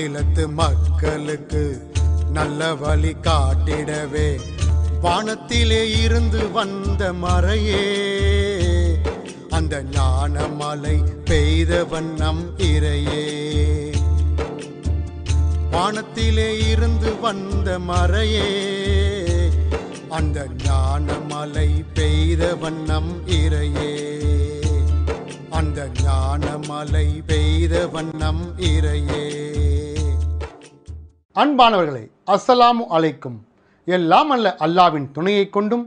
மாநிலத்து மக்களுக்கு நல்ல வழி காட்டிடவே. வானத்திலே இருந்து வந்த மறையே. அந்த ஞான மலை பெய்த வண்ணம் இறையே. வானத்திலே இருந்து வந்த மறையே. அந்த ஞான மலை பெய்த வண்ணம் இறையே. அந்த ஞான மலை பெய்த வண்ணம் இறையே. அன்பானவர்களே அஸ்ஸலாமு அலைக்கும். எல்லாம் அல்ல அல்லாவின் துணையை கொண்டும்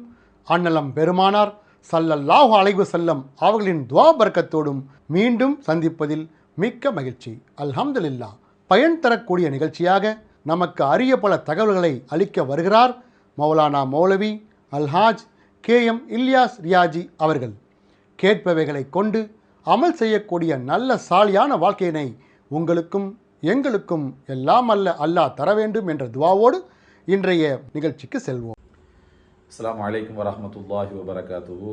அன்னலம் பெருமானார் சல்லல்லாஹு அலைவு செல்லம் அவர்களின் துவா பர்க்கத்தோடும் மீண்டும் சந்திப்பதில் மிக்க மகிழ்ச்சி. அல்ஹம்துலில்லா. பயன் தரக்கூடிய நிகழ்ச்சியாக நமக்கு அரிய பல தகவல்களை அளிக்க வருகிறார் மௌலானா மௌலவி அல்ஹாஜ் கே எம் இல்யாஸ் ரியாஜி அவர்கள். கேட்பவைகளை கொண்டு அமல் செய்யக்கூடிய நல்ல சாலியான வாழ்க்கையினை உங்களுக்கும் எங்களுக்கும் எல்லாம் அல்ல அல்லாஹ் தர வேண்டும் என்ற துவாவோடு இன்றைய நிகழ்ச்சிக்கு செல்வோம். அஸ்ஸலாமு அலைக்கும் வரஹ்மத்துல்லாஹி வபரகாத்துஹு.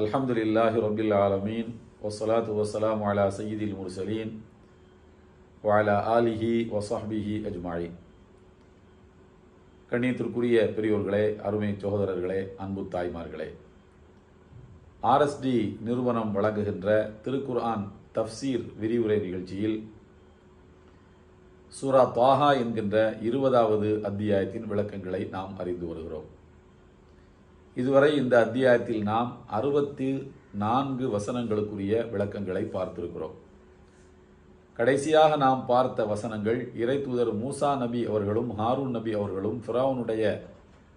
அல்ஹம்துலில்லாஹி ரபில் ஆலமீன். வஸ்ஸலாத்து வசலாம் அலா சயீதில் முர்சலீன். வாலா ஆலிஹி வஸஹ்பிஹி அஜ்மாயி கண்ணியத்திற்குரிய பெரியோர்களே அருமை சகோதரர்களே அன்பு தாய்மார்களே. ஆர்எஸ்டி நிறுவனம் வழங்குகின்ற திருக்குர்ஆன் தஃப்சீர் விரிவுரை நிகழ்ச்சியில் சூரா தாஹா என்கின்ற இருபதாவது அத்தியாயத்தின் விளக்கங்களை நாம் அறிந்து வருகிறோம். இதுவரை இந்த அத்தியாயத்தில் நாம் அறுபத்தி நான்கு வசனங்களுக்குரிய விளக்கங்களை பார்த்திருக்கிறோம். கடைசியாக நாம் பார்த்த வசனங்கள் இறை தூதர் மூசா நபி அவர்களும் ஹாரூன் நபி அவர்களும் ஃபிரௌனுடைய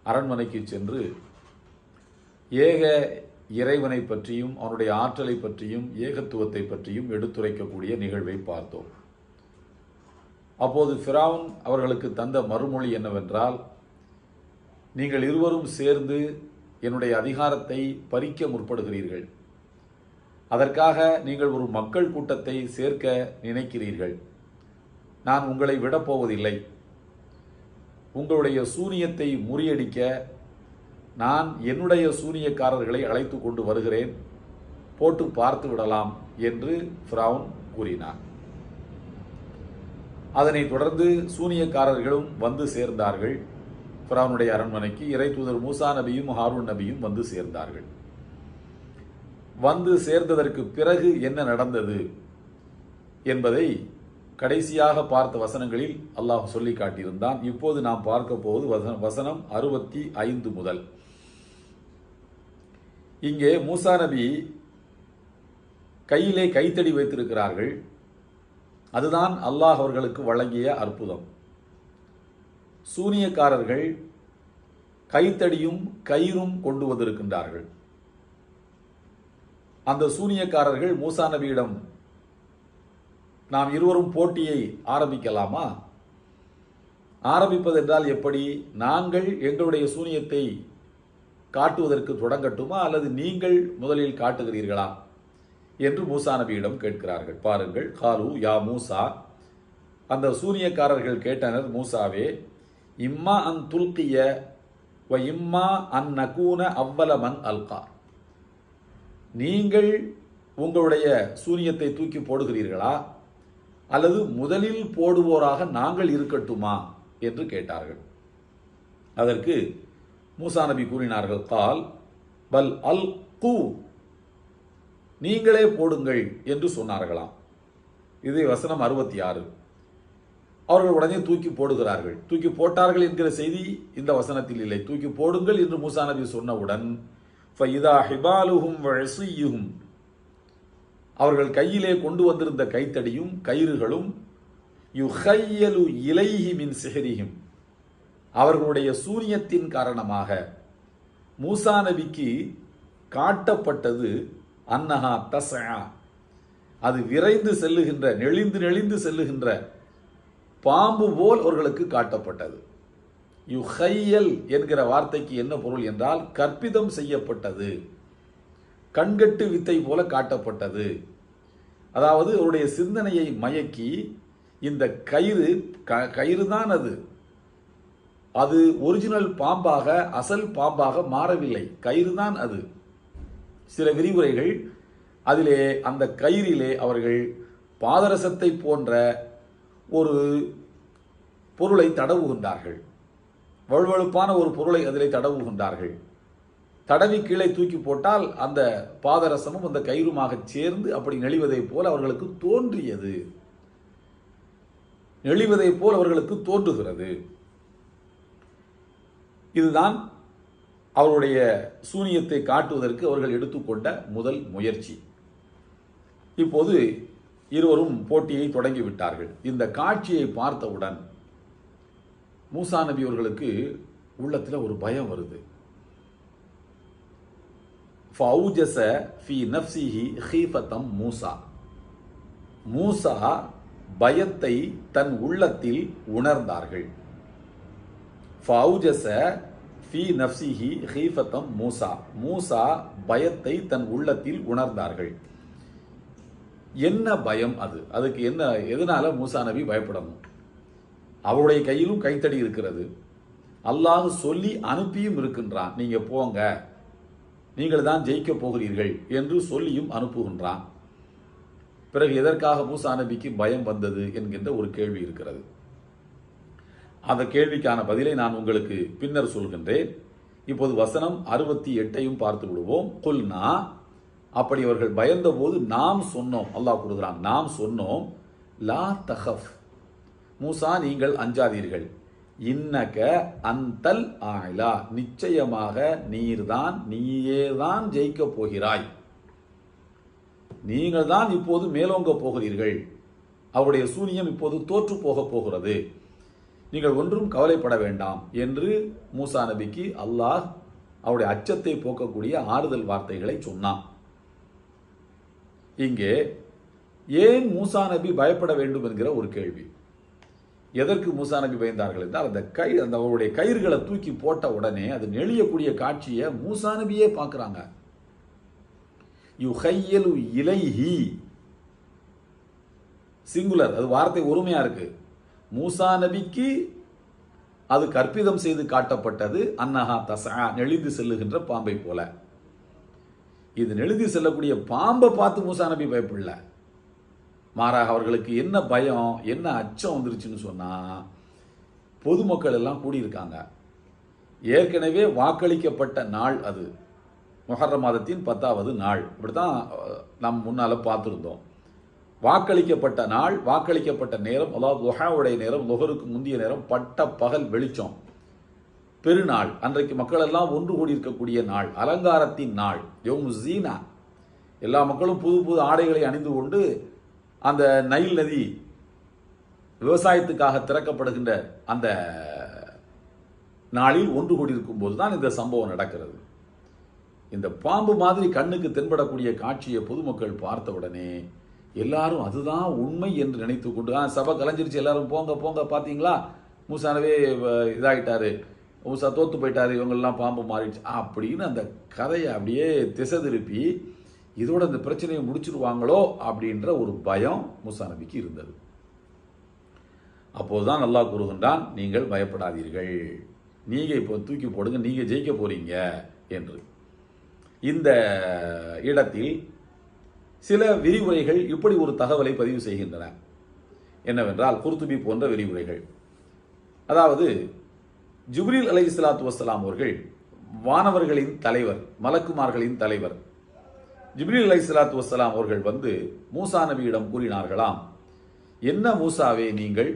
அரண்மனைக்கு சென்று ஏக இறைவனை பற்றியும் அவனுடைய ஆற்றலை பற்றியும் ஏகத்துவத்தை பற்றியும் எடுத்துரைக்கக்கூடிய நிகழ்வை பார்த்தோம். அப்போது ஃபிரௌன் அவர்களுக்கு தந்த மறுமொழி என்னவென்றால் நீங்கள் இருவரும் சேர்ந்து என்னுடைய அதிகாரத்தை பறிக்க முற்படுகிறீர்கள். அதற்காக நீங்கள் ஒரு மக்கள் கூட்டத்தை சேர்க்க நினைக்கிறீர்கள். நான் உங்களை விடப்போவதில்லை. உங்களுடைய சூனியத்தை முறியடிக்க நான் என்னுடைய சூனியக்காரர்களை அழைத்து கொண்டு வருகிறேன். போட்டு பார்த்து விடலாம் என்று ஃப்ரவுன் கூறினார். அதனைத் தொடர்ந்து சூனியக்காரர்களும் வந்து சேர்ந்தார்கள். ஃபிரௌனுடைய அரண்மனைக்கு இறை தூதர் மூசா நபியும் ஹாரூன் நபியும் வந்து சேர்ந்தார்கள். வந்து சேர்ந்ததற்கு பிறகு என்ன நடந்தது என்பதை கடைசியாக பார்த்த வசனங்களில் அல்லாஹ் சொல்லி காட்டியிருந்தான். இப்போது நாம் பார்க்க போவது வசனம் அறுபத்தி ஐந்து முதல். இங்கே மூசா நபி கையிலே கைத்தடி வைத்திருக்கிறார்கள். அதுதான் அல்லாஹ் அவர்களுக்கு வழங்கிய அற்புதம். சூனியக்காரர்கள் கைத்தடியும் கயிறும் கொண்டு வந்திருக்கின்றார்கள். அந்த சூனியக்காரர்கள் மூசா நபியிடம் நாம் இருவரும் போட்டியை ஆரம்பிக்கலாமா? ஆரம்பிப்பதென்றால் எப்படி? நாங்கள் எங்களுடைய சூனியத்தை காட்டுவதற்கு தொடங்கட்டுமா அல்லது நீங்கள் முதலில் காட்டுகிறீர்களா என்று மூசா நபியிடம் கேட்கிறார்கள். பாருங்கள் காலு யா மூசா. அந்த சூனியக்காரர்கள் கேட்டனர் மூசாவே இம்மா அன் துல்கிய வ இம்மா அன் நகூன அவ்வல மன் அல்கா. நீங்கள் உங்களுடைய சூனியத்தை தூக்கி போடுகிறீர்களா? அல்லது முதலில் போடுவோராக நாங்கள் இருக்கட்டுமா? என்று கேட்டார்கள். அதற்கு மூசா நபி கூறினார்கள் கால் பல் அல் கூ நீங்களே போடுங்கள் என்று சொன்னார்களாம். இது வசனம் அறுபத்தி ஆறு அவர்கள் உடனே தூக்கி போடுகிறார்கள். தூக்கி போட்டார்கள் என்கிற செய்தி இந்த வசனத்தில் இல்லை. தூக்கி போடுங்கள் என்று மூசா நபி சொன்னவுடன் ஃபைதா ஹிபாலுஹும் வழசியுகும் அவர்கள் கையிலே கொண்டு வந்திருந்த கைத்தடியும் கயிறுகளும் யுஹையலு இலைஹி மின் சிஹரிஹிம். அவர்களுடைய சூரியத்தின் காரணமாக மூசா நபிக்கு காட்டப்பட்டது அன்னஹா தசா அது விரைந்து செல்லுகின்ற நெளிந்து நெளிந்து செல்லுகின்ற பாம்பு போல் அவர்களுக்கு காட்டப்பட்டது. யுஹையல் என்கிற வார்த்தைக்கு என்ன பொருள் என்றால் கற்பிதம் செய்யப்பட்டது. கண்கட்டு வித்தை போல காட்டப்பட்டது. அதாவது அவருடைய சிந்தனையை மயக்கி இந்த கயிறு க- கயிறு தான் அது. அது ஒரிஜினல் பாம்பாக அசல் பாம்பாக மாறவில்லை. கயிறு தான் அது. சில விரிவுரைகள் அதிலே அந்த கயிறிலே அவர்கள் பாதரசத்தை போன்ற ஒரு பொருளை தடவுகின்றார்கள். வழுவழுப்பான ஒரு பொருளை அதிலே தடவுகின்றார்கள். தடவி கீழே தூக்கி போட்டால் அந்த பாதரசமும் அந்த கயிறுமாக சேர்ந்து அப்படி நெளிவதைப் போல் அவர்களுக்கு தோன்றியது. நெளிவதைப் போல் அவர்களுக்கு தோன்றுகிறது. இதுதான் அவருடைய சூனியத்தை காட்டுவதற்கு அவர்கள் எடுத்துக்கொண்ட முதல் முயற்சி. இப்போது இருவரும் போட்டியை தொடங்கிவிட்டார்கள். இந்த காட்சியை பார்த்தவுடன் மூசா நபி அவர்களுக்கு உள்ளத்தில் ஒரு பயம் வருது. ஃபவுஜச ஃபி நஃப்சிஹி ஹீஃபத்தம் மூசா. மூசா பயத்தை தன் உள்ளத்தில் உணர்ந்தார்கள். ஃபவுஜஸ ஃபி நஃப்சிஹி ஹீஃபத்தம் மூசா மூசா பயத்தை தன் உள்ளத்தில் உணர்ந்தார்கள். என்ன பயம் அது? அதுக்கு என்ன எதனால மூசா நபி பயப்படணும்? அவருடைய கையிலும் கைத்தடி இருக்கிறது. அல்லாஹ் சொல்லி அனுப்பியும் இருக்கின்றான். நீங்க போங்க. நீங்கள் தான் ஜெயிக்க போகிறீர்கள் என்று சொல்லியும் அனுப்புகின்றான். பிறகு எதற்காக மூசா நபிக்கு பயம் வந்தது என்கின்ற ஒரு கேள்வி இருக்கிறது. அந்த கேள்விக்கான பதிலை நான் உங்களுக்கு பின்னர் சொல்கின்றேன். இப்போது வசனம் அறுபத்தி எட்டையும் பார்த்து விடுவோம். கொல்னா அப்படி அவர்கள் பயந்தபோது நாம் சொன்னோம். அல்லாஹ் கூறுகிறான் நாம் சொன்னோம் லா தஹஃப் மூசா நீங்கள் அஞ்சாதீர்கள். இன்னக அந்தல் ஆயிலா நிச்சயமாக நீர்தான் நீயே தான் ஜெயிக்கப் போகிறாய். நீங்கள் தான் இப்போது மேலோங்க போகிறீர்கள். அவருடைய சூனியம் இப்போது தோற்று போகப் போகிறது. நீங்கள் ஒன்றும் கவலைப்பட வேண்டாம் என்று மூசா நபிக்கு அல்லாஹ் அவருடைய அச்சத்தை போக்கக்கூடிய ஆறுதல் வார்த்தைகளை சொன்னான். இங்கே ஏன் மூசா நபி பயப்பட வேண்டும் என்கிற ஒரு கேள்வி. எதற்கு மூசா நபி பயந்தார்கள் என்றால் அந்த கை அந்த அவருடைய கயிறுகளை தூக்கி போட்ட உடனே அது நெளியக்கூடிய காட்சியை மூசா நபியே பார்க்குறாங்க. யுஹையலு இலைஹி. சிங்குலர் அது வார்த்தை ஒருமையாக இருக்குது மூசா நபிக்கு அது கற்பிதம் செய்து காட்டப்பட்டது. அன்னஹா தசா நெளிந்து செல்லுகின்ற பாம்பை போல. இது நெழுந்து செல்லக்கூடிய பாம்பை பார்த்து மூசா நபி பயப்படல. மாறாக அவர்களுக்கு என்ன பயம் என்ன அச்சம் வந்துருச்சுன்னு சொன்னா பொதுமக்கள் எல்லாம் கூடியிருக்காங்க. ஏற்கனவே வாக்களிக்கப்பட்ட நாள் அது. மொஹர்ர மாதத்தின் பத்தாவது நாள். இப்படி தான் நம் முன்னால பார்த்துருந்தோம். வாக்களிக்கப்பட்ட நாள் வாக்களிக்கப்பட்ட நேரம் அதாவது துஹாவுடைய நேரம் லொஹருக்கு முந்திய நேரம் பட்ட பகல் வெளிச்சம். பெருநாள் அன்றைக்கு மக்கள் எல்லாம் ஒன்று கூடி இருக்கக்கூடிய நாள் அலங்காரத்தின் நாள் யோம் ஜீனா. எல்லா மக்களும் புது புது ஆடைகளை அணிந்து கொண்டு அந்த நைல் நதி விவசாயத்துக்காக திறக்கப்படுகின்ற அந்த நாளில் ஒன்று கூடியிருக்கும் போது தான் இந்த சம்பவம் நடக்கிறது. இந்த பாம்பு மாதிரி கண்ணுக்கு தென்படக்கூடிய காட்சியை பொதுமக்கள் பார்த்த உடனே எல்லாரும் அதுதான் உண்மை என்று நினைத்து கொண்டு "ஆ, சபை கலைஞ்சிருச்சு எல்லாரும் போங்க போங்க பார்த்தீங்களா மூசானவே வ- மூசா தோத்து போயிட்டாரு இவங்கெல்லாம் பாம்பு மாறிடுச்சு. அப்படின்னு அந்த கதையை அப்படியே திசை திருப்பி இதோட இந்த பிரச்சனையை முடிச்சிருவாங்களோ அப்படின்ற ஒரு பயம் மூசா நபிக்கு இருந்தது. அப்போதுதான் நல்லா கூறுகின்றான் நீங்கள் பயப்படாதீர்கள். நீங்கள் இப்போ தூக்கி போடுங்க நீங்கள் ஜெயிக்க போகிறீங்க என்று. இந்த இடத்தில் சில விரிவுரைகள் இப்படி ஒரு தகவலை பதிவு செய்கின்றன. என்னவென்றால் குர்துபி போன்ற விரிவுரைகள். அதாவது ஜுப்ரீல் அலை இஸ்லாத்து வசலாம் அவர்கள் வானவர்களின் தலைவர் மலக்குமார்களின் தலைவர். ஜிப்ரீல் அலை இஸ்லாத்து வசலாம் அவர்கள் வந்து மூசா நபியிடம் கூறினார்களாம் என்ன மூசாவே நீங்கள்?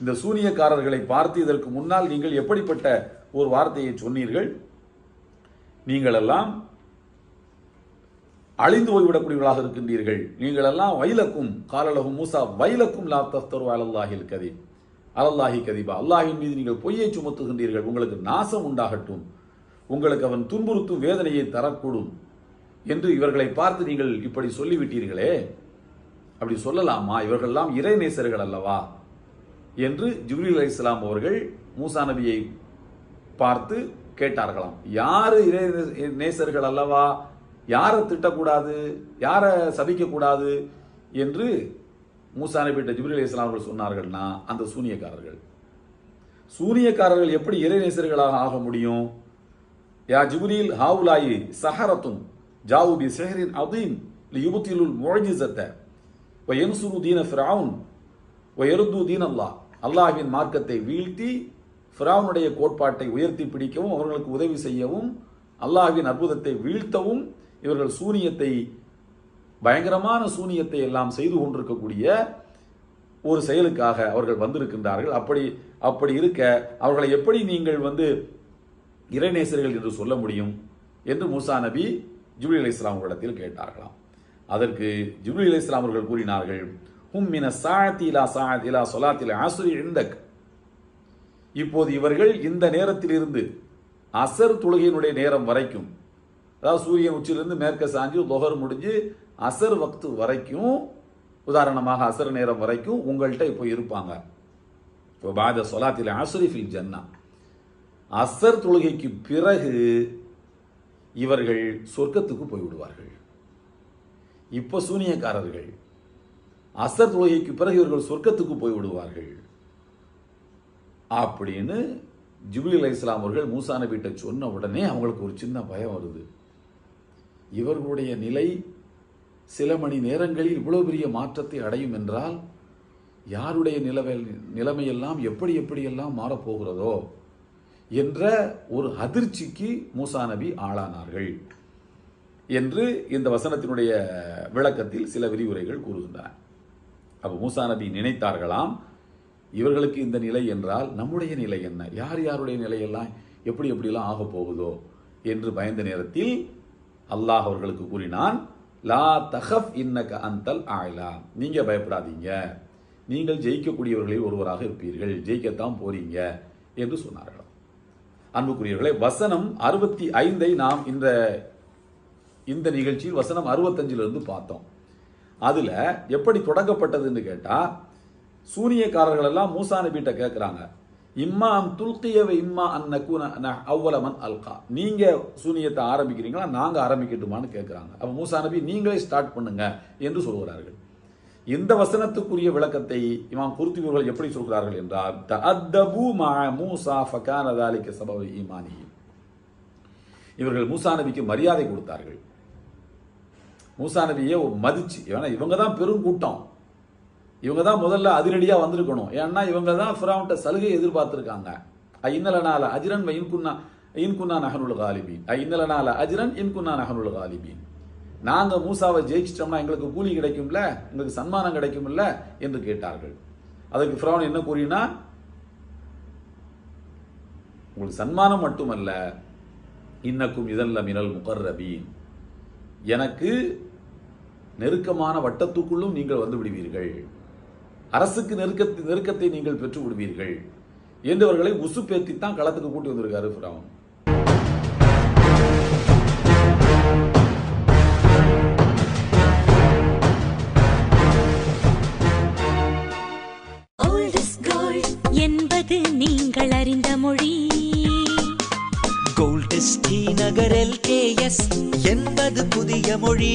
இந்த சூனியக்காரர்களை பார்த்து இதற்கு முன்னால் நீங்கள் எப்படிப்பட்ட ஒரு வார்த்தையை சொன்னீர்கள்? நீங்களெல்லாம் அழிந்து போய்விடக்கூடியவர்களாக இருக்கின்றீர்கள். நீங்கள் எல்லாம் வைலக்கும் காலலகும் மூசா வைலக்கும் லா தஃப்தரு அலல்லாஹில் கதி அலல்லாஹி கதிபா. அல்லாஹின் மீது நீங்கள் பொய்யை சுமத்துகின்றீர்கள். உங்களுக்கு நாசம் உண்டாகட்டும். உங்களுக்கு அவன் துன்புறுத்தும் வேதனையை தரக்கூடும். என்று இவர்களை பார்த்து நீங்கள் இப்படி சொல்லிவிட்டீர்களே. அப்படி சொல்லலாமா? இவர்கள்லாம் இறைநேசர்கள் அல்லவா? என்று ஜிப்ரீல் அலி இஸ்லாம் அவர்கள் மூசா நபியை பார்த்து கேட்டார்களாம். யாரு இறை நேசர்கள் அல்லவா? யாரை திட்டக்கூடாது யாரை சபிக்கக்கூடாது என்று மூசா நபிட்ட ஜிப்ரீல் அலி இஸ்லாம் அவர்கள் சொன்னார்கள்னா அந்த சூனியக்காரர்கள். சூனியக்காரர்கள் எப்படி இறைநேசர்களாக ஆக முடியும்? யா ஜிப்ரீல் ஹாவுலாயி சஹரத்தும் ஜாவுபி செஹரின் அதீம் யுபத்திலுல் முழஜிசத்தை வயன்சுரு தீன ஃபிரவுன் வயருது தீன் அல்லா அல்லாஹின் மார்க்கத்தை வீழ்த்தி ஃபிரவுனுடைய கோட்பாட்டை உயர்த்தி பிடிக்கவும் அவர்களுக்கு உதவி செய்யவும் அல்லாஹின் அற்புதத்தை வீழ்த்தவும் இவர்கள் சூனியத்தை பயங்கரமான சூனியத்தை எல்லாம் செய்து கொண்டிருக்கக்கூடிய ஒரு செயலுக்காக அவர்கள் வந்திருக்கின்றார்கள். அப்படி அப்படி இருக்க அவர்களை எப்படி நீங்கள் வந்து இறைநேசர்கள் என்று சொல்ல முடியும் என்று மூசா நபி ஜிப்ரீல் அலி இஸ்லாம் அவர்களிடத்தில் கேட்டார்களாம். அதற்கு ஜிப்ரீல் அலி இஸ்லாம் அவர்கள் கூறினார்கள் ஹும் மின சாத்திலா சாத்திலா சொலாத்தில ஆசுரி இந்தக் இப்போது இவர்கள் இந்த நேரத்திலிருந்து அசர் தொழுகையினுடைய நேரம் வரைக்கும் அதாவது சூரியன் உச்சிலிருந்து மேற்க சாஞ்சி லொஹர் முடிஞ்சு அசர் வக்து வரைக்கும் உதாரணமாக அசர் நேரம் வரைக்கும் உங்கள்கிட்ட இப்போ இருப்பாங்க. இப்போ பாத சொலாத்தில் ஆசுரிஃபில் ஜன்னா. அசர் தொழுகைக்கு பிறகு இவர்கள் சொர்க்கத்துக்கு போய்விடுவார்கள். இப்போ சூனியக்காரர்கள் அசர் தொழுகைக்கு பிறகு இவர்கள் சொர்க்கத்துக்கு போய்விடுவார்கள். அப்படின்னு ஜிப்லி அலி இஸ்லாம் அவர்கள் மூசா நபிட்ட சொன்ன உடனே அவங்களுக்கு ஒரு சின்ன பயம் வருது. இவர்களுடைய நிலை சில மணி நேரங்களில் இவ்வளவு பெரிய மாற்றத்தை அடையும் என்றால் யாருடைய நிலவை நிலைமையெல்லாம் எப்படி எப்படியெல்லாம் மாறப்போகிறதோ என்ற ஒரு அதிர்ச்சிக்கு மூசா நபி ஆளானார்கள் என்று இந்த வசனத்தினுடைய விளக்கத்தில் சில விரிவுரைகள் கூறுகின்றன. அப்போ மூசா நபி நினைத்தார்களாம் இவர்களுக்கு இந்த நிலை என்றால் நம்முடைய நிலை என்ன? யார் யாருடைய நிலையெல்லாம் எப்படி எப்படிலாம் ஆகப் போகுதோ என்று பயந்த நேரத்தில் அல்லாஹ் அவர்களுக்கு கூறினான் லா தஹப் இன்னக அந்தல் ஆயிலா நீங்கள் பயப்படாதீங்க. நீங்கள் ஜெயிக்கக்கூடியவர்களில் ஒருவராக இருப்பீர்கள். ஜெயிக்கத்தான் போறீங்க என்று சொன்னார்கள். அன்புக்குரியவர்களே வசனம் அறுபத்தி ஐந்தை நாம் இந்த இந்த நிகழ்ச்சியில் வசனம் அறுபத்தஞ்சிலிருந்து பார்த்தோம். அதில் எப்படி தொடங்கப்பட்டதுன்னு கேட்டால் சூரியக்காரர்கள் எல்லாம் மூசா நபிட்ட கேட்குறாங்க இம்மா அம் துல்கியவை இம்மா அன்னக்கூன அவ்வள மன் அல்கா. நீங்கள் சூனியத்தை ஆரம்பிக்கிறீங்களா? நாங்கள் ஆரம்பிக்கட்டுமான்னு கேட்குறாங்க அப்போ மூசா நபி நீங்களே ஸ்டார்ட் பண்ணுங்க என்று சொல்கிறார்கள் இந்த வசனத்துக்குரிய விளக்கத்தை இமாம் குருத்திவர்கள் எப்படி சொல்கிறார்கள் என்றால் த அத்தபு மா மூசா ஃபகான் அதாலிக்க சபவ ஈமானி இவர்கள் மூசா நபிக்கு மரியாதை கொடுத்தார்கள். மூசா நபியை மதிச்சு ஏன்னா இவங்க தான் பெரும் கூட்டம். இவங்க தான் முதல்ல அதிரடியாக வந்திருக்கணும். ஏன்னா இவங்க தான் ஃபிராவுன்ட்ட சலுகை எதிர்பார்த்துருக்காங்க. இன்னலனால அஜிரன் இன்குன்னா இன்குன்னா நகனுல் காலிபீன். இன்னலனால அஜிரன் இன்குன்னா நகனுல் காலிபீன். நாங்கள் மூசாவை ஜெயிச்சிட்டோம்னா எங்களுக்கு கூலி கிடைக்கும்ல? எங்களுக்கு சன்மானம் கிடைக்கும்ல? என்று கேட்டார்கள். அதுக்கு ஃபிரௌன் என்ன கூறினா உங்களுக்கு சன்மானம் மட்டுமல்ல இன்னக்கும் இதல்ல மினல் முகர்ரபீன். எனக்கு நெருக்கமான வட்டத்துக்குள்ளும் நீங்கள் வந்து விடுவீர்கள். அரசுக்கு நெருக்கத்தை நெருக்கத்தை நீங்கள் பெற்று விடுவீர்கள் என்றவர்களை உசுப்பேத்தி தான் களத்துக்கு கூட்டி வந்திருக்காரு ஃபிரௌன். Old is gold என்பது நீங்கள் அறிந்த மொழி. கோல்டஸ் டி நகர் எல்கேஎஸ் என்பது புதிய மொழி.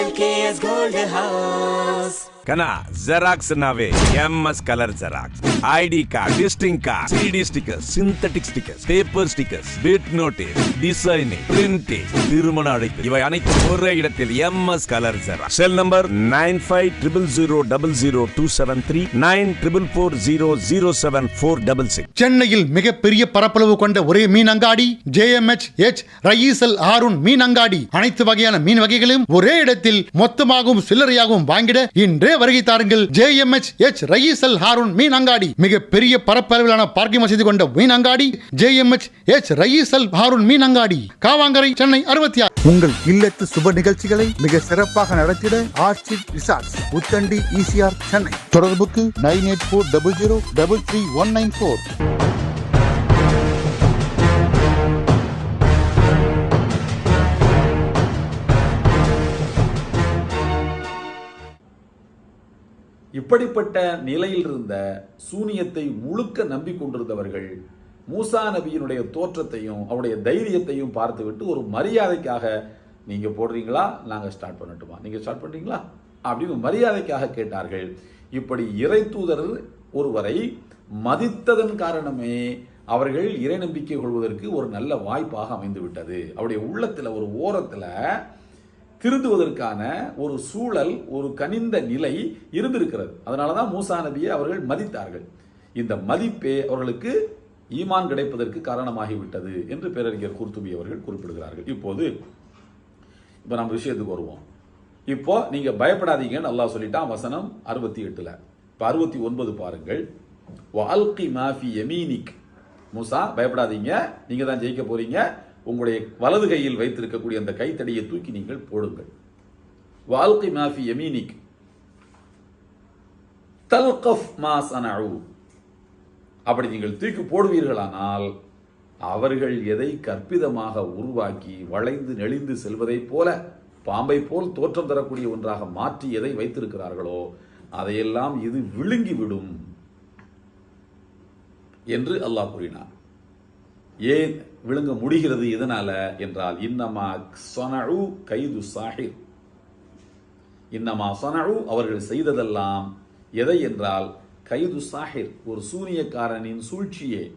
KS Gold House. కనా ஜெராக்ஸ் నావే MS colour xerox ID card visiting card CD stickers synthetic stickers paper stickers bit notice designing printing திருமண அழைப்பு. இவை அனைத்தும் ஒரே இடத்தில் MS colour xerox cell number nine five triple zero double zero two seven three nine triple four zero zero seven four double six சென்னையில் மிகப்பெரிய பரப்பளவு கொண்ட ஒரே மீன் அங்காடி ஜேஎம்ஹெச் எச் ரயீசல் ஆருண் மீன் அங்காடி அனைத்து வகையான மீன் வகைகளும் ஒரே இடத்தில் மொத்தமாகவும் சில்லறையாகவும் வாங்கிட இன்றே வருகை தாருங்கள். J M H H Raisal Haroon மீன் அங்காடி மிக பெரிய பரப்பளவிலான பார்க்கிங் வசதி கொண்ட மீன் அங்காடி J M H H Raisal Haroon மீன் அங்காடி காவாங்கரை சென்னை அறுபத்தி ஆறு. உங்கள் இல்லத்து சுப நிகழ்ச்சிகளை மிக சிறப்பாக நடத்திட Archie resorts Puthandi ECR Chennai. தொடர்புக்கு nine eight four double zero double three one nine four. இப்படிப்பட்ட நிலையில் இருந்த சூனியத்தை முழுக்க நம்பிக்கொண்டிருந்தவர்கள் மூசா நபியினுடைய தோற்றத்தையும் அவருடைய தைரியத்தையும் பார்த்துவிட்டு ஒரு மரியாதைக்காக நீங்கள் போடுறீங்களா? நாங்கள் ஸ்டார்ட் பண்ணட்டுமா? நீங்கள் ஸ்டார்ட் பண்ணுறீங்களா அப்படின்னு மரியாதைக்காக கேட்டார்கள். இப்படி இறை தூதர் ஒருவரை மதித்ததன் காரணமே அவர்கள் இறை நம்பிக்கை கொள்வதற்கு ஒரு நல்ல வாய்ப்பாக அமைந்துவிட்டது. அவருடைய உள்ளத்தில் ஒரு ஓரத்தில் திருந்துவதற்கான ஒரு சூழல் ஒரு கனிந்த நிலை இருந்திருக்கிறது. அதனால தான் மூசா நபியை அவர்கள் மதித்தார்கள். இந்த மதிப்பே அவர்களுக்கு ஈமான் கிடைப்பதற்கு காரணமாகிவிட்டது என்று பேரறிஞர் குர்துபி அவர்கள் குறிப்பிடுகிறார்கள். இப்போது இப்போ நம்ம விஷயத்துக்கு வருவோம். இப்போ நீங்கள் பயப்படாதீங்கன்னு அல்லாஹ் சொல்லிட்டான் வசனம் அறுபத்தி எட்டில். இப்போ அறுபத்தி ஒன்பது பாருங்கள். வால்கி மாஃபி எமீனிக் மூசா பயப்படாதீங்க. நீங்கள் தான் ஜெயிக்க போகிறீங்க உங்களுடைய வலது கையில் வைத்திருக்கக்கூடிய அந்த கைத்தடியை தூக்கி நீங்கள் போடுங்கள். வாழ்க்கை மாஃபி எமீனிக் தல்கஃப் மாஸ் சனஉ அப்படி நீங்கள் தூக்கி போடுவீர்களானால் அவர்கள் எதை கற்பிதமாக உருவாக்கி வளைந்து நெளிந்து செல்வதைப் போல பாம்பை போல் தோற்றம் தரக்கூடிய ஒன்றாக மாற்றி எதை வைத்திருக்கிறார்களோ அதையெல்லாம் இது விழுங்கிவிடும் என்று அல்லாஹ் கூறினார் ஏன்? விழுங்க முடிகிறது எதனால என்றால் இன்னமா சொனு கைது சாஹிர் இன்னமா சொனு அவர்கள் செய்ததெல்லாம் எதை என்றால் கைது சாஹிர் ஒரு சூனியக்காரனின் சூழ்ச்சியே.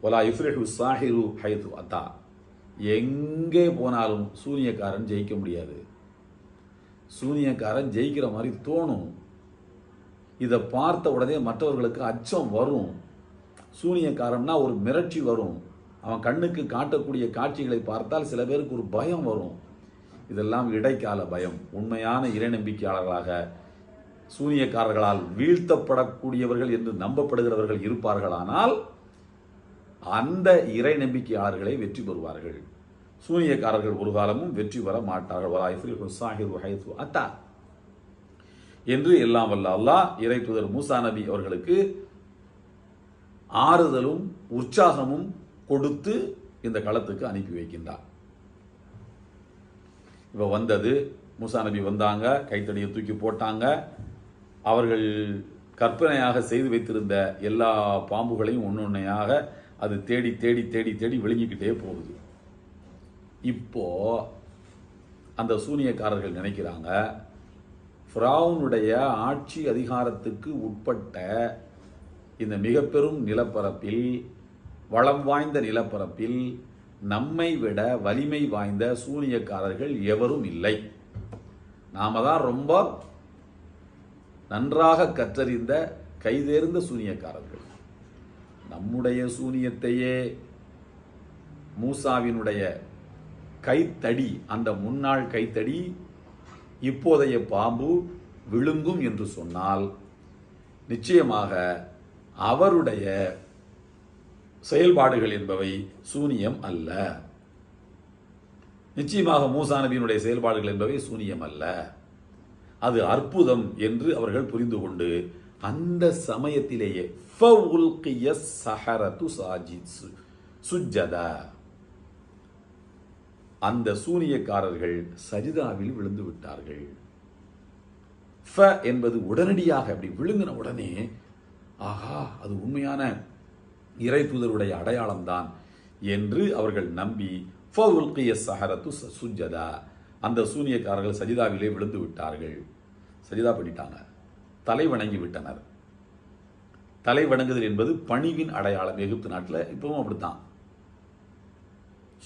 ஒலா யுஃப்ரிஹு சாஹிரு ஹைது அத்தா எங்கே போனாலும் சூனியக்காரன் ஜெயிக்க முடியாது. சூனியக்காரன் ஜெயிக்கிற மாதிரி தோணும். இதை பார்த்த உடனே மற்றவர்களுக்கு அச்சம் வரும். சூனியக்காரன்னா ஒரு மிரட்சி வரும். அவன் கண்ணுக்கு காட்டக்கூடிய காட்சிகளை பார்த்தால் சில பேருக்கு ஒரு பயம் வரும். இதெல்லாம் இடைக்கால பயம். உண்மையான இறை நம்பிக்கையாளர்களாக சூனியக்காரர்களால் வீழ்த்தப்படக்கூடியவர்கள் என்று நம்பப்படுகிறவர்கள் இருப்பார்களானால் அந்த இறை நம்பிக்கையாளர்களை வெற்றி பெறுவார்கள். சூனியக்காரர்கள் ஒரு காலமும் வெற்றி பெற மாட்டார்கள். அத்தா. என்று எல்லாம் வல்ல அல்லாஹ் இறை தூதர் மூசா நபி அவர்களுக்கு ஆறுதலும் உற்சாகமும் கொடுத்து இந்த களத்துக்கு அனுப்பி வைக்கின்றார். இப்போ வந்தது மூசா நபி வந்தாங்க கைத்தடியை தூக்கி போட்டாங்க. அவர்கள் கற்பனையாக செய்து வைத்திருந்த எல்லா பாம்புகளையும் ஒன்னொன்னையாக அது தேடி தேடி தேடி தேடி விழுங்கிக்கிட்டே போகுது. இப்போ அந்த சூனியக்காரர்கள் நினைக்கிறாங்க ஃப்ராவுனுடைய ஆட்சி அதிகாரத்துக்கு உட்பட்ட இந்த மிக பெரும் நிலப்பரப்பில் வளம் வாய்ந்த நிலப்பரப்பில் நம்மை விட வலிமை வாய்ந்த சூனியக்காரர்கள் எவரும் இல்லை. நாம தான் ரொம்ப நன்றாக கற்றறிந்த கைதேர்ந்த சூனியக்காரர்கள். நம்முடைய சூனியத்தையே மூசாவினுடைய கைத்தடி அந்த முன்னாள் கைத்தடி இப்போதைய பாம்பு விழுங்கும் என்று சொன்னால் நிச்சயமாக அவருடைய செயல்பாடுகள் என்பவை சூனியம் அல்ல. நிச்சயமாக மூசா நபியினுடைய செயல்பாடுகள் என்பவை சூனியம் அல்ல. அது அற்புதம் என்று அவர்கள் புரிந்து கொண்டு அந்த சமயத்திலேயே ஃபவுல்கிய சு- அந்த சூனியக்காரர்கள் சஜிதாவில் விழுந்து விட்டார்கள். ஃப என்பது உடனடியாக அப்படி விழுங்கின உடனே ஆஹா அது உண்மையான இறை தூதருடைய அடையாளம்தான் என்று அவர்கள் நம்பி ஃபவுல்கிய சஹரத்து சுஜதா அந்த சூனியக்காரர்கள் சஜிதாவிலே விழுந்து விட்டார்கள். சஜிதா பண்ணிட்டாங்க. தலை வணங்கி விட்டனர். தலை வணங்குதல் என்பது பணிவின் அடையாளம். எகிப்து நாட்டில் இப்பவும் அப்படித்தான்.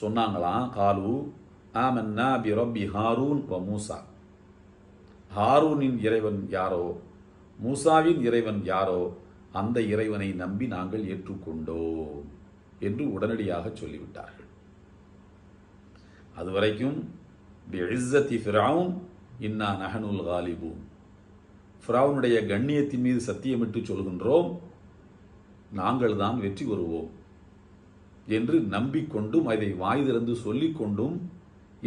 சொன்னாங்களாம் காலு ஆமன்னா பி ரப்பி ஹாரூன் வ மூசா. ஹாரூனின் இறைவன் யாரோ மூசாவின் இறைவன் யாரோ அந்த இறைவனை நம்பி நாங்கள் ஏற்றுக்கொண்டோம் என்று உடனடியாக சொல்லிவிட்டார்கள். அதுவரைக்கும் பிஇஸ்ஸத்தி ஃபிரவுன் இன்னா நஹனுல் காலிபூன். ஃபிரவுனுடைய கண்ணியத்தின் மீது சத்தியமிட்டு சொல்கின்றோம் நாங்கள் தான் வெற்றி பெறுவோம் என்று நம்பிக்கொண்டும் அதை வாய் திறந்து சொல்லிக்கொண்டும்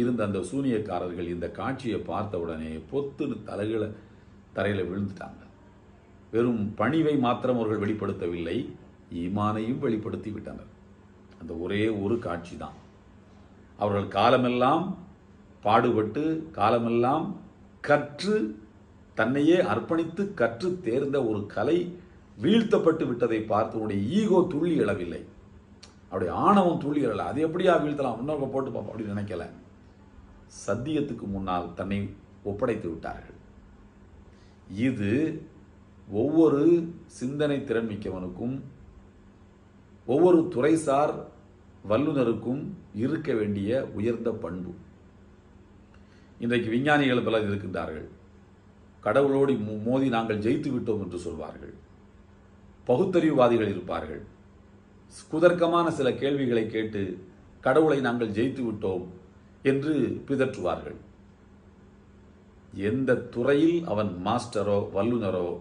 இருந்த அந்த சூனியக்காரர்கள் இந்த காட்சியை பார்த்த உடனே பொத்துன்னு தலைகள தரையில் விழுந்துட்டாங்க. வெறும் பணிவை மாத்திரம் அவர்கள் வெளிப்படுத்தவில்லை ஈமானையும் வெளிப்படுத்தி விட்டனர். அந்த ஒரே ஒரு காட்சி தான் அவர்கள் காலமெல்லாம் பாடுபட்டு காலமெல்லாம் கற்று தன்னையே அர்ப்பணித்து கற்று தேர்ந்த ஒரு கலை வீழ்த்தப்பட்டு விட்டதை பார்த்து உன்னுடைய ஈகோ துள்ளி எழவில்லை. அவருடைய ஆணவம் துள்ளி எழல. அது எப்படியா வீழ்த்தலாம்? இன்னொரு போட்டு பார்ப்போம். அப்படின்னு நினைக்கல. சத்தியத்துக்கு முன்னால் தன்னை ஒப்படைத்து விட்டார்கள். இது ஒவ்வொரு சிந்தனை திறன் மிக்கவனுக்கும் ஒவ்வொரு துறைசார் வல்லுநருக்கும் இருக்க வேண்டிய உயர்ந்த பண்பு. இன்றைக்கு விஞ்ஞானிகள் பலர் இருக்கின்றார்கள். கடவுளோடு மோ- மோதி நாங்கள் ஜெயித்து விட்டோம் என்று சொல்வார்கள். பகுத்தறிவுவாதிகள் இருப்பார்கள். குதர்க்கமான சில கேள்விகளை கேட்டு கடவுளை நாங்கள் ஜெயித்து விட்டோம் என்று பிதற்றுவார்கள். எந்த துறையில் அவன் மாஸ்டரோ வல்லுனரோ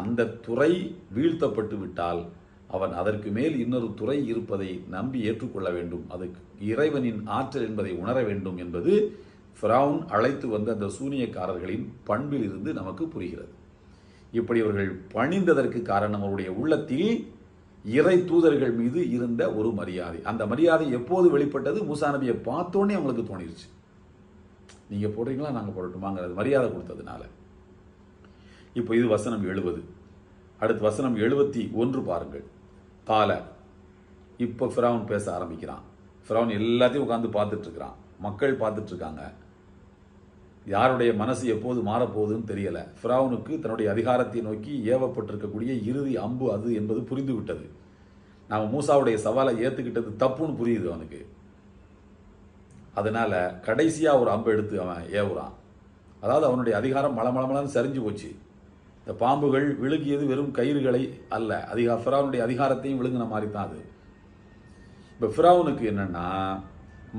அந்த துறை வீழ்த்தப்பட்டு விட்டால் அவன் அதற்கு மேல் இன்னொரு துறை இருப்பதை நம்பி ஏற்றுக்கொள்ள வேண்டும். அது இறைவனின் ஆற்றல் என்பதை உணர வேண்டும் என்பது ஃபிரவுன் அழைத்து வந்த அந்த சூனியக்காரர்களின் பண்பில் இருந்து நமக்கு புரிகிறது. இப்படி அவர்கள் பணிந்ததற்கு காரணம் அவருடைய உள்ளத்தில் இறை தூதர்கள் மீது இருந்த ஒரு மரியாதை. அந்த மரியாதை எப்போது வெளிப்பட்டது? மூசா நபியை பார்த்தோன்னே அவங்களுக்கு தோணிருச்சு. நீங்கள் போடுறீங்களா? நாங்கள் போடட்டுமாங்கிறது மரியாதை கொடுத்ததுனால. இப்போ இது வசனம் எழுபது. அடுத்து வசனம் எழுபத்தி ஒன்று பாருங்கள். கால இப்போ ஃபிரவுன் பேச ஆரம்பிக்கிறான். ஃபிரவுன் எல்லாத்தையும் உட்காந்து பார்த்துட்ருக்கிறான். மக்கள் பார்த்துட்ருக்காங்க. யாருடைய மனசு எப்போது மாறப்போகுதுன்னு தெரியலை. ஃபிரவுனுக்கு தன்னுடைய அதிகாரத்தை நோக்கி ஏவப்பட்டிருக்கக்கூடிய இறுதி அம்பு அது என்பது புரிந்து விட்டது மூசாவுடைய சவாலை ஏற்றுக்கிட்டது தப்புன்னு புரியுது அவனுக்கு. அதனால் கடைசியாக ஒரு அம்பு எடுத்து அவன் ஏவுறான். அதாவது அவனுடைய அதிகாரம் மளமளமளன்னு சரிஞ்சு போச்சு. இந்த பாம்புகள் விழுகியது வெறும் கயிறுகளை அல்ல. அதிகா ஃபிராவுனுடைய அதிகாரத்தையும் விழுங்கின மாதிரி தான் அது. இப்போ ஃபிராவுனுக்கு என்னன்னா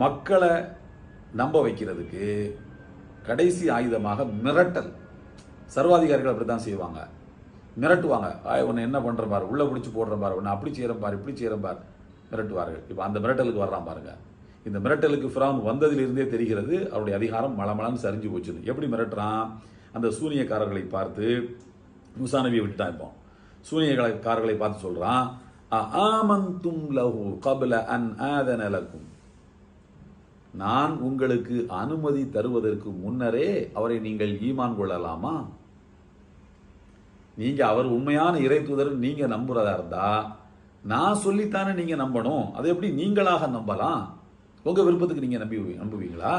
மக்களை நம்ப வைக்கிறதுக்கு கடைசி ஆயுதமாக மிரட்டல். சர்வாதிகாரிகள் அப்படித்தான் செய்வாங்க. மிரட்டுவாங்க. ஆய் உன்னை என்ன பண்ணுற பாரு. உள்ளே பிடிச்சி போடுற பாரு. உன்னை அப்படி செய்கிற பாரு இப்படி செய்கிற பாரு. மிரட்டுவார்கள். இப்போ அந்த மிரட்டலுக்கு வர்றான் பாருங்க. இந்த மிரட்டலுக்கு ஃபிரான் வந்ததிலிருந்தே தெரிகிறது. அவருடைய அதிகாரம் மளமளன்னு சரிஞ்சு போச்சுன்னு. எப்படி மிரட்டுறான்? அந்த சூனியக்காரர்களை பார்த்து முசா நபியை விட்டுட்டான் இப்போ சூனியக்காரர்களை பார்த்து சொல்றான் ஆமந்தும் லஹு கபல அன் ஆதன லக்கும் நான் உங்களுக்கு அனுமதி தருவதற்கு முன்னரே அவரை நீங்கள் ஈமான் கொள்ளலாமா? நீங்கள் அவர் உண்மையான இறை தூதர் நம்புறதா இருந்தா நான் சொல்லித்தானே நீங்கள் நம்பணும். அதை எப்படி நீங்களாக நம்பலாம்? உங்க விருப்பத்துக்கு நீங்கள் நம்பி நம்புவீங்களா?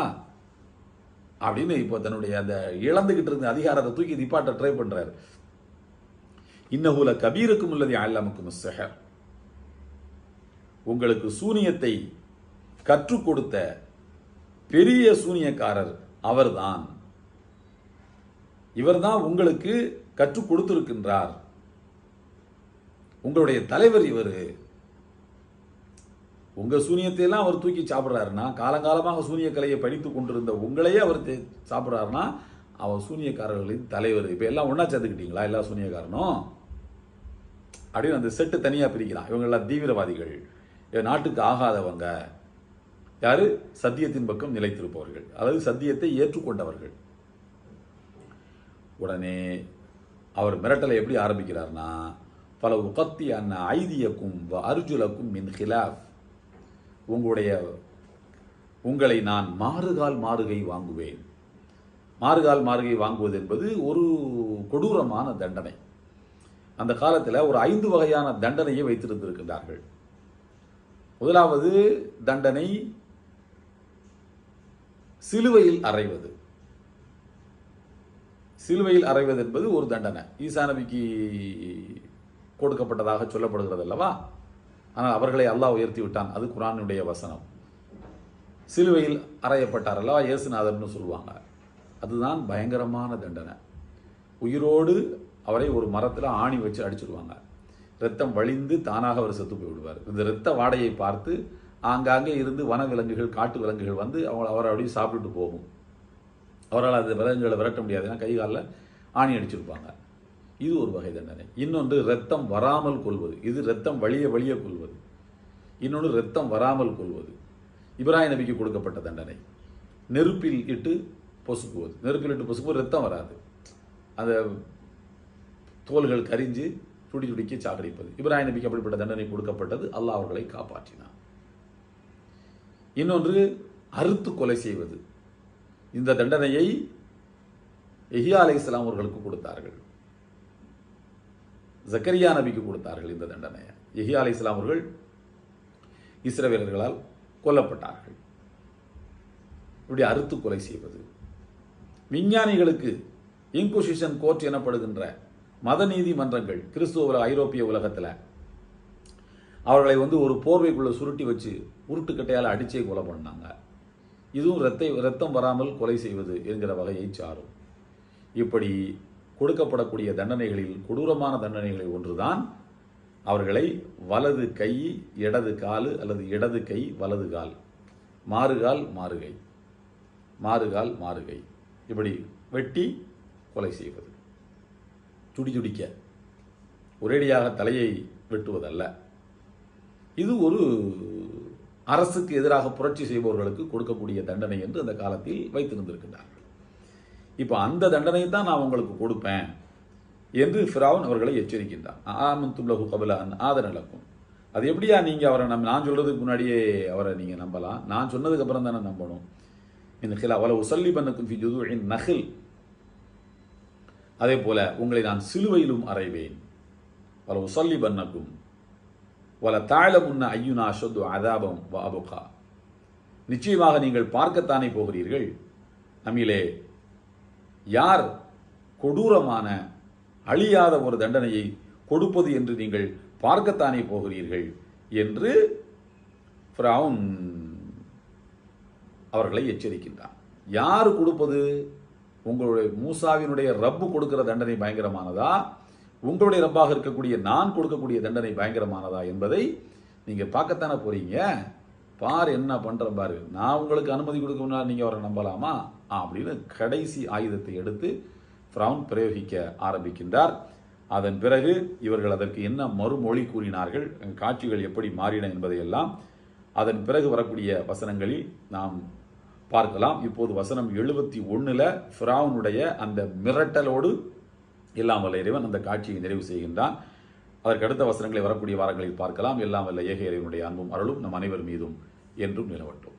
அப்படின்னு இப்போ தன்னுடைய அந்த இழந்துகிட்டு இருந்த அதிகாரத்தை தூக்கி நிப்பாட்ட ட்ரை பண்ணுறாரு இன்னஹூல கபீருக்கும் உள்ளது அல்லாமுக்கும் செஹர் உங்களுக்கு சூனியத்தை கற்றுக் கொடுத்த பெரிய சூனியக்காரர் அவர்தான். இவர்தான் உங்களுக்கு கற்றுக் கொடுத்திருக்கின்றார். உங்களுடைய தலைவர் இவர். உங்க சூனியத்தையெல்லாம் அவர் தூக்கி சாப்பிடுறாருன்னா காலங்காலமாக சூனிய கலையை படித்துக் கொண்டிருந்த உங்களையே அவர் சாப்பிட்றாருன்னா சாப்பிடுறாருன்னா அவர் சூனியக்காரர்களின் தலைவர். இப்போ எல்லாம் ஒன்றா சேர்த்துக்கிட்டீங்களா எல்லா சூனியக்காரனும்? அப்படின்னு அந்த செட்டு தனியாக பிரிக்கிறான் இவங்கெல்லாம் தீவிரவாதிகள். நாட்டுக்கு ஆகாதவங்க. யாரு? சத்தியத்தின் பக்கம் நிலைத்திருப்பவர்கள். அதாவது சத்தியத்தை ஏற்றுக்கொண்டவர்கள். உடனே அவர் மிரட்டலை எப்படி ஆரம்பிக்கிறார்னா பல உகத்தி அண்ண ஐதியக்கும் அர்ஜுலக்கும் மின் ஹிலாஃப் உங்களுடைய உங்களை நான் மாறுகால் மாறுகை வாங்குவேன். மாறுகால் மாறுகை வாங்குவது என்பது ஒரு கொடூரமான தண்டனை. அந்த காலத்தில் ஒரு ஐந்து வகையான தண்டனையை வைத்திருந்திருக்கின்றார்கள். முதலாவது தண்டனை சிலுவையில் அறைவது. சிலுவையில் அறைவது என்பது ஒரு தண்டனை. ஈசானபிக்கு கொடுக்கப்பட்டதாக சொல்லப்படுகிறது அல்லவா? ஆனால் அவர்களை அல்லாஹ் உயர்த்தி விட்டான். அது குரானுடைய வசனம். சிலுவையில் அறையப்பட்டார் அல்லவா? இயேசுநாதர்னு சொல்லுவாங்க. அதுதான் பயங்கரமான தண்டனை. உயிரோடு அவரை ஒரு மரத்தில் ஆணி வச்சு அடிச்சிடுவாங்க ரத்தம் வழிந்து தானாக அவர் செத்து போய்விடுவார். இந்த இரத்த வாடையை பார்த்து ஆங்காங்கே இருந்து வன விலங்குகள் காட்டு விலங்குகள் வந்து அவங்க அவரை அப்படியே சாப்பிட்டுட்டு போகும். அவரால் அந்த விலங்குகளை விரட்ட முடியாது. ஏன்னா கைகாலில் ஆணி அடிச்சிருப்பாங்க. இது ஒரு வகை தண்டனை. இன்னொன்று ரத்தம் வராமல் கொள்வது. இது ரத்தம் வழிய வழிய கொள்வது. இன்னொன்று ரத்தம் வராமல் கொள்வது. இப்ராஹிம் நபிக்கு கொடுக்கப்பட்ட தண்டனை. நெருப்பில் இட்டு பொசுக்குவது. நெருப்பில் இட்டு பொசுக்குவது ரத்தம் வராது. அந்த தோள்கள் கரிஞ்சு துடி சுடிக்க சாகடிப்பது. இப்ராஹிம் நபிக்கு அப்படிப்பட்ட தண்டனை கொடுக்கப்பட்டது. அல்லாஹ் அவர்களை காப்பாற்றினான். இன்னொன்று அறுத்து கொலை செய்வது. இந்த தண்டனையை எஹியா அலை இஸ்லாம் அவர்களுக்கு கொடுத்தார்கள். ஜக்கரியா நபிக்கு கொடுத்தார்கள் இந்த தண்டனையை. எஹியா அலை இஸ்லாம் அவர்கள் இஸ்ரவேலர்களால் கொல்லப்பட்டார்கள். இப்படி அறுத்து கொலை செய்வது. விஞ்ஞானிகளுக்கு இன்குசிஷன் கோர்ட் எனப்படுகின்ற மத நீதிமன்றங்கள் கிறிஸ்துவ உலக ஐரோப்பிய உலகத்தில் அவர்களை வந்து ஒரு போர்வைக்குள்ளே சுருட்டி வச்சு உருட்டுக்கட்டையால் அடிச்சே கொலை பண்ணாங்க. இதுவும் ரத்தை ரத்தம் வராமல் கொலை செய்வது என்கிற வகையை சாரும். இப்படி கொடுக்கப்படக்கூடிய தண்டனைகளில் கொடூரமான தண்டனைகளில் ஒன்றுதான் அவர்களை வலது கை இடது கால் அல்லது இடது கை வலது கால். மாறுகால் மாறுகை. மாறுகால் மாறுகை. இப்படி வெட்டி கொலை செய்வது. துடி துடிக்க ஒரேடியாக தலையை வெட்டுவதல்ல. இது ஒரு அரசுக்கு எதிராக புரட்சி செய்பவர்களுக்கு கொடுக்கக்கூடிய தண்டனை என்று அந்த காலத்தில் வைத்திருந்திருக்கின்றார்கள் இப்போ அந்த தண்டனையை தான் நான் உங்களுக்கு கொடுப்பேன் என்று ஃபிராவன் அவர்களை எச்சரிக்கின்றான் ஆமந்துல்லஹு கபல அன் ஆதனலக்கும் அது எப்படியா நீங்கள் அவரை நம்ப நான் சொல்றதுக்கு முன்னாடியே அவரை நீங்கள் நம்பலாம். நான் சொன்னதுக்கு அப்புறம் தானே நம்பணும். இந்த ஹிலா அவளை உசல்லி பண்ணக்கும் நகில் அதே போல உங்களை நான் சிலுவையிலும் அறைவேன். வல உசல்லி பண்ணக்கும் வல தாழ முன்ன ஐயுனா சொத்து அதாபம் வ அபுகா. நிச்சயமாக நீங்கள் பார்க்கத்தானே போகிறீர்கள்? நம்மிலே யார் கொடூரமான அழியாத ஒரு தண்டனையை கொடுப்பது என்று நீங்கள் பார்க்கத்தானே போகிறீர்கள்? என்று ஃப்ரவுன் அவர்களை எச்சரிக்கின்றான். யார் கொடுப்பது? உங்களுடைய மூசாவினுடைய ரப்பு கொடுக்கிற தண்டனை பயங்கரமானதா? உங்களுடைய ரப்பாக இருக்கக்கூடிய நான் கொடுக்கக்கூடிய தண்டனை பயங்கரமானதா என்பதை நீங்கள் பார்க்கத்தானே போறீங்க? பார் என்ன பண்ணுற பாரு நான் உங்களுக்கு அனுமதி கொடுக்க நீங்கள் அவரை நம்பலாமா? அப்படின்னு கடைசி ஆயுதத்தை எடுத்து ஃப்ரவுன் பிரயோகிக்க ஆரம்பிக்கின்றார். அதன் பிறகு இவர்கள் அதற்கு என்ன மறுமொழி கூறினார்கள்? காட்சிகள் எப்படி மாறின என்பதையெல்லாம் அதன் பிறகு வரக்கூடிய வசனங்களில் நாம் பார்க்கலாம். இப்போது வசனம் எழுபத்தி ஒன்றில் ஃபிராவுனுடைய அந்த மிரட்டலோடு எல்லாம் வல்ல இறைவன் அந்த காட்சியை நிறைவு செய்கின்றான். அதற்கு அடுத்த வசனங்களை வரக்கூடிய வாரங்களில் பார்க்கலாம். எல்லாம் வல்ல ஏக இறைவனுடைய அன்பும் அருளும் நம் அனைவர் மீதும் என்றும் நிலவட்டும்.